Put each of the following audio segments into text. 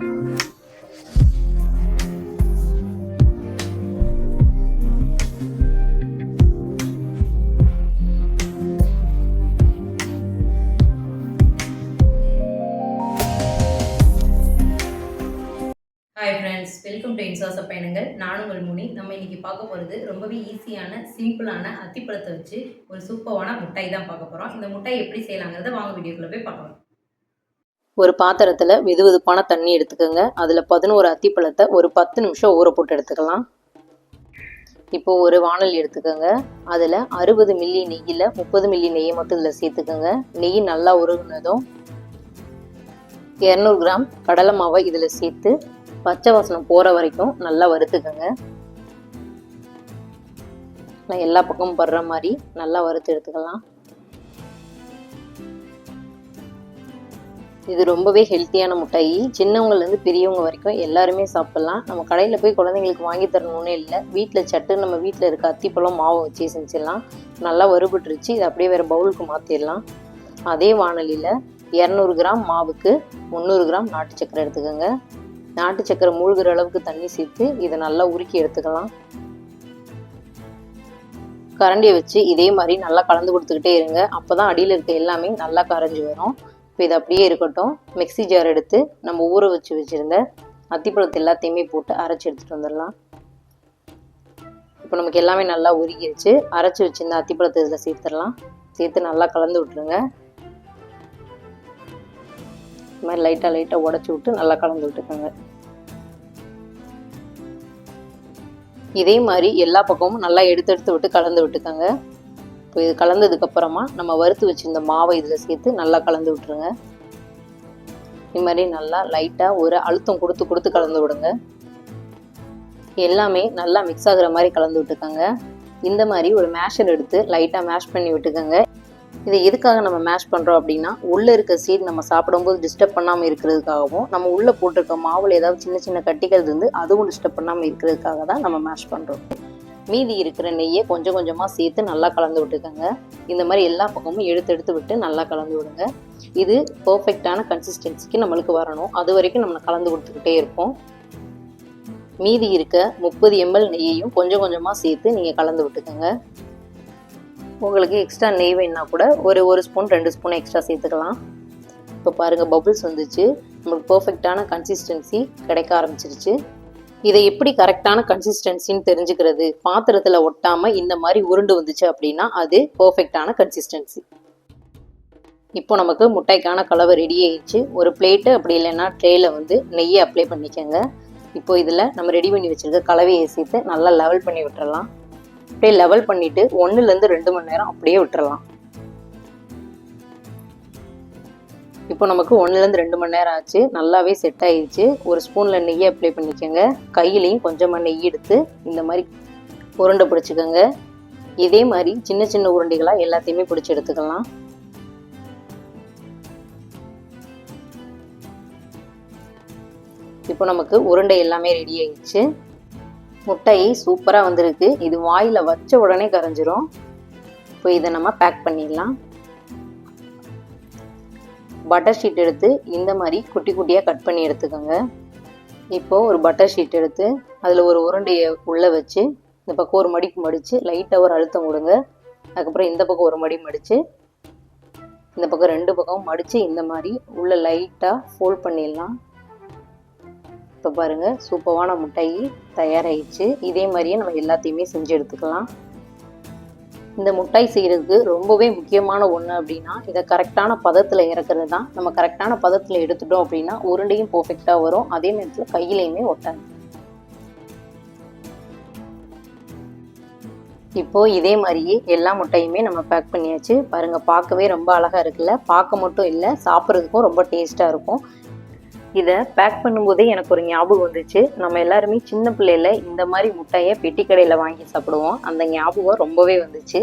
Hi friends welcome to இன்சாச பயணங்கள். நானும் உங்கள் முனி. நம்ம இன்னைக்கு பார்க்க போகிறது ரொம்பவே ஈஸியான சிம்பிளான அத்திப்பழத்தை வச்சு ஒரு சூப்பரான முட்டாய் தான் பார்க்க போகிறோம் இந்த முட்டாய் எப்படி செய்யலாங்கிறத வாங்க வீடியோக்குள்ளே போய் பார்க்கலாம். ஒரு பாத்திரத்தில் வெது வெதுப்பான தண்ணி எடுத்துக்கோங்க. அதில் பதினோரு அத்திப்பழத்தை ஒரு பத்து நிமிஷம் ஊற போட்டு எடுத்துக்கலாம். இப்போ ஒரு வானல் எடுத்துக்கோங்க. அதில் அறுபது மில்லி நெய்யில் முப்பது மில்லி நெய்யை மட்டும் இதில் சேர்த்துக்கோங்க. நெய் நல்லா உருகுனதும் இரநூறு கிராம் கடலை மாவை இதில் சேர்த்து பச்சை வாசனம் போகிற வரைக்கும் நல்லா வறுத்துக்கோங்க. நான் எல்லா பக்கமும் படுற மாதிரி நல்லா வறுத்து எடுத்துக்கலாம். இது ரொம்பவே ஹெல்த்தியான முட்டாயி. சின்னவங்கலேருந்து பெரியவங்க வரைக்கும் எல்லாருமே சாப்பிட்லாம். நம்ம கடையில் போய் குழந்தைங்களுக்கு வாங்கி தரணும்னு இல்லை. வீட்டில் சட்டு நம்ம வீட்டில் இருக்க அத்திப்பழம் மாவை வச்சு செஞ்சிடலாம். நல்லா வறுபட்டுருச்சு. இதை அப்படியே வேறு பவுலுக்கு மாற்றிடலாம் அதே வானலியில் இரநூறு கிராம் மாவுக்கு முந்நூறு கிராம் நாட்டு சக்கரை எடுத்துக்கோங்க. நாட்டு சக்கரை மூழ்கிற அளவுக்கு தண்ணி சேர்த்து இதை நல்லா உருக்கி எடுத்துக்கலாம். கரண்டியை வச்சு இதே மாதிரி நல்லா கலந்து கொடுத்துக்கிட்டே இருங்க. அப்போ தான் அடியில் இருக்க எல்லாமே நல்லா கரைஞ்சி வரும். இப்போ இது அப்படியே இருக்கட்டும். மிக்ஸி ஜார் எடுத்து நம்ம ஊற வச்சு வச்சுருந்த அத்திப்பழத்தை எல்லாத்தையுமே போட்டு அரைச்சி எடுத்துகிட்டு வந்துடலாம். இப்போ நமக்கு எல்லாமே நல்லா உருகிருச்சு. அரைச்சி வச்சுருந்த அத்திப்பழத்தை இதில் சேர்த்துடலாம். சேர்த்து நல்லா கலந்து விட்டுருங்க. இந்த மாதிரி லைட்டாக லைட்டாக உடச்சி விட்டு நல்லா கலந்து விட்டுக்கோங்க. இதே மாதிரி எல்லா பக்கமும் நல்லா எடுத்து எடுத்து விட்டு கலந்து விட்டுக்கோங்க. இப்போ இது கலந்ததுக்கப்புறமா நம்ம வறுத்து வச்சுருந்த மாவை இதில் சேர்த்து நல்லா கலந்து விட்டுருங்க. இது மாதிரி நல்லா லைட்டாக ஒரு அழுத்தம் கொடுத்து கொடுத்து கலந்து விடுங்க. எல்லாமே நல்லா மிக்ஸ் ஆகுற மாதிரி கலந்து விட்டுக்கோங்க. இந்த மாதிரி ஒரு மேஷர் எடுத்து லைட்டாக மேஷ் பண்ணி விட்டுக்கோங்க. இதை எதுக்காக நம்ம மேஷ் பண்ணுறோம் அப்படின்னா உள்ளே இருக்க சீட் நம்ம சாப்பிடும்போது டிஸ்டர்ப் பண்ணாமல் இருக்கிறதுக்காகவும் நம்ம உள்ளே போட்டிருக்க மாவில் ஏதாவது சின்ன சின்ன கட்டிகள் இருந்து அதுவும் டிஸ்டர்ப் பண்ணாமல் இருக்கிறதுக்காக தான் நம்ம மேஷ் பண்ணுறோம் மீதி இருக்கிற நெய்யை கொஞ்சம் கொஞ்சமாக சேர்த்து நல்லா கலந்து விட்டுக்கோங்க. இந்த மாதிரி எல்லா பக்கமும் எடுத்து எடுத்து விட்டு நல்லா கலந்து விடுங்க. இது பர்ஃபெக்டான கன்சிஸ்டன்சிக்கு நம்மளுக்கு வரணும். அது வரைக்கும் நம்ம கலந்து கொடுத்துக்கிட்டே இருப்போம். மீதி இருக்க முப்பது எம்எல் நெய்யையும் கொஞ்சம் கொஞ்சமாக சேர்த்து நீங்கள் கலந்து விட்டுக்கோங்க. உங்களுக்கு எக்ஸ்ட்ரா நெய் வேணுன்னா கூட ஒரு ஒரு ஸ்பூன் ரெண்டு ஸ்பூன் எக்ஸ்ட்ரா சேர்த்துக்கலாம். இப்போ பாருங்கள் பபுள்ஸ் வந்துச்சு. நம்மளுக்கு பர்ஃபெக்டான கன்சிஸ்டன்சி கிடைக்க ஆரம்பிச்சிருச்சு. இதை எப்படி கரெக்டான கன்சிஸ்டன்சின்னு தெரிஞ்சுக்கிறது? பாத்திரத்தில் ஒட்டாமல் இந்த மாதிரி உருண்டு வந்துச்சு அப்படின்னா அது பர்ஃபெக்டான கன்சிஸ்டன்சி இப்போ நமக்கு முட்டைக்கான கலவை ரெடி ஆயிடுச்சு. ஒரு பிளேட்டு அப்படி இல்லைன்னா ட்ரேயில் வந்து நெய்யை அப்ளை பண்ணிக்கோங்க. இப்போ இதில் நம்ம ரெடி பண்ணி வச்சுருக்க கலவையை சேர்த்து நல்லா லெவல் பண்ணி விட்டுறலாம். அப்படியே லெவல் பண்ணிவிட்டு ஒன்றுலேருந்து ரெண்டு மணி நேரம் அப்படியே விட்டுறலாம். இப்போ நமக்கு ஒன்றுலேருந்து ரெண்டு மணி நேரம் ஆச்சு. நல்லாவே செட் ஆயிடுச்சு ஒரு ஸ்பூனில் நெய்யை அப்ளை பண்ணிக்கோங்க. கையிலையும் கொஞ்சமாக நெய் எடுத்து இந்த மாதிரி உருண்டை பிடிச்சிக்கோங்க. இதே மாதிரி சின்ன சின்ன உருண்டைகளாக எல்லாத்தையுமே பிடிச்சி எடுத்துக்கலாம். இப்போ நமக்கு உருண்டை எல்லாமே ரெடி ஆயிடுச்சு முட்டை சூப்பராக வந்திருக்கு. இது வாயில் வச்ச உடனே கரைஞ்சிரும். இப்போ இதை நம்ம பேக் பண்ணிடலாம். பட்டர் ஷீட் எடுத்து இந்த மாதிரி குட்டி குட்டியாக கட் பண்ணி எடுத்துக்கோங்க. இப்போது ஒரு பட்டர் ஷீட் எடுத்து அதில் ஒரு உருண்டையை உள்ளே வச்சு இந்த பக்கம் ஒரு மடிக்கு மடித்து லைட்டாக ஒரு அழுத்தம் கொடுங்க. அதுக்கப்புறம் இந்த பக்கம் ஒரு மடி மடித்து இந்த பக்கம் ரெண்டு பக்கம் மடித்து இந்த மாதிரி உள்ளே லைட்டாக ஃபோல்ட் பண்ணிடலாம். இப்போ பாருங்கள் சூப்பரான முட்டை தயாராகிடுச்சு இதே மாதிரியே நம்ம எல்லாத்தையுமே செஞ்சு எடுத்துக்கலாம். இந்த முட்டாய் செய்கிறதுக்கு ரொம்பவே முக்கியமான ஒன்று அப்படின்னா இதை கரெக்டான பதத்தில் இறக்குறது தான். நம்ம கரெக்டான பதத்தில் எடுத்துட்டோம் அப்படின்னா உருண்டையும் பர்ஃபெக்டாக வரும். அதே நேரத்தில் கையிலையுமே ஒட்டாது இப்போ இதே மாதிரியே எல்லா முட்டையுமே நம்ம பேக் பண்ணியாச்சு. பாருங்கள் பார்க்கவே ரொம்ப அழகாக இருக்குல்ல? பார்க்க மட்டும் இல்லை சாப்பிட்றதுக்கும் ரொம்ப டேஸ்ட்டாக இருக்கும். இதை பேக் பண்ணும்போதே எனக்கு ஒரு ஞாபகம் வந்துச்சு. நம்ம எல்லாருமே சின்ன பிள்ளையில இந்த மாதிரி முட்டையை பெட்டி கடையில் வாங்கி சாப்பிடுவோம். அந்த ஞாபகம் ரொம்பவே வந்துச்சு.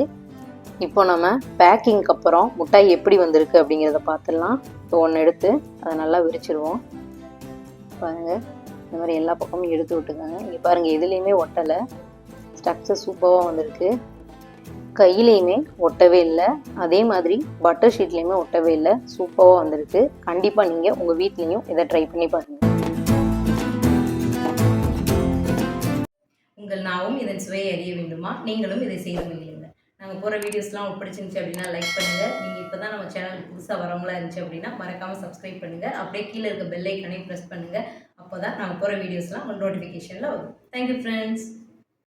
இப்போ நம்ம பேக்கிங்க்கு அப்புறம் முட்டாய் எப்படி வந்திருக்கு அப்படிங்கிறத பார்த்துடலாம். இப்போ ஒன்று எடுத்து அதை நல்லா விரிச்சிருவோம். பாருங்கள் இந்த மாதிரி எல்லா பக்கமும் எடுத்து விட்டுக்கோங்க. இங்கே பாருங்கள் எதுலேயுமே ஒட்டலை. ஸ்ட்ரக்சர் சூப்பராக வந்திருக்கு. கையிலையுமே ஒட்டவே இல்லை. அதே மாதிரி பட்டர் ஷீட்லேயுமே ஒட்டவே இல்லை. சூப்பராக வந்திருக்கு. கண்டிப்பாக நீங்கள் உங்கள் வீட்லேயும் இதை ட்ரை பண்ணி பாருங்கள் உங்கள் நாவும் இதன் சுவையை அறிய வேண்டுமா? நீங்களும் இதை செய்ய முடியுங்க நாங்கள் போகிற வீடியோஸ்லாம் பிடிச்சிருந்துச்சு அப்படின்னா லைக் பண்ணுங்கள் நீங்கள் இப்போ தான் நம்ம சேனல் புதுசாக வரவங்களா இருந்துச்சு அப்படின்னா மறக்காமல் சப்ஸ்கிரைப் பண்ணுங்கள் அப்படியே கீழே இருக்க பெல்லைக்கனே ப்ரெஸ் பண்ணுங்கள் அப்போ தான் நாங்கள் போகிற வீடியோஸ்லாம் உங்கள் நோட்டிஃபிகேஷனில் வரும். Thank you friends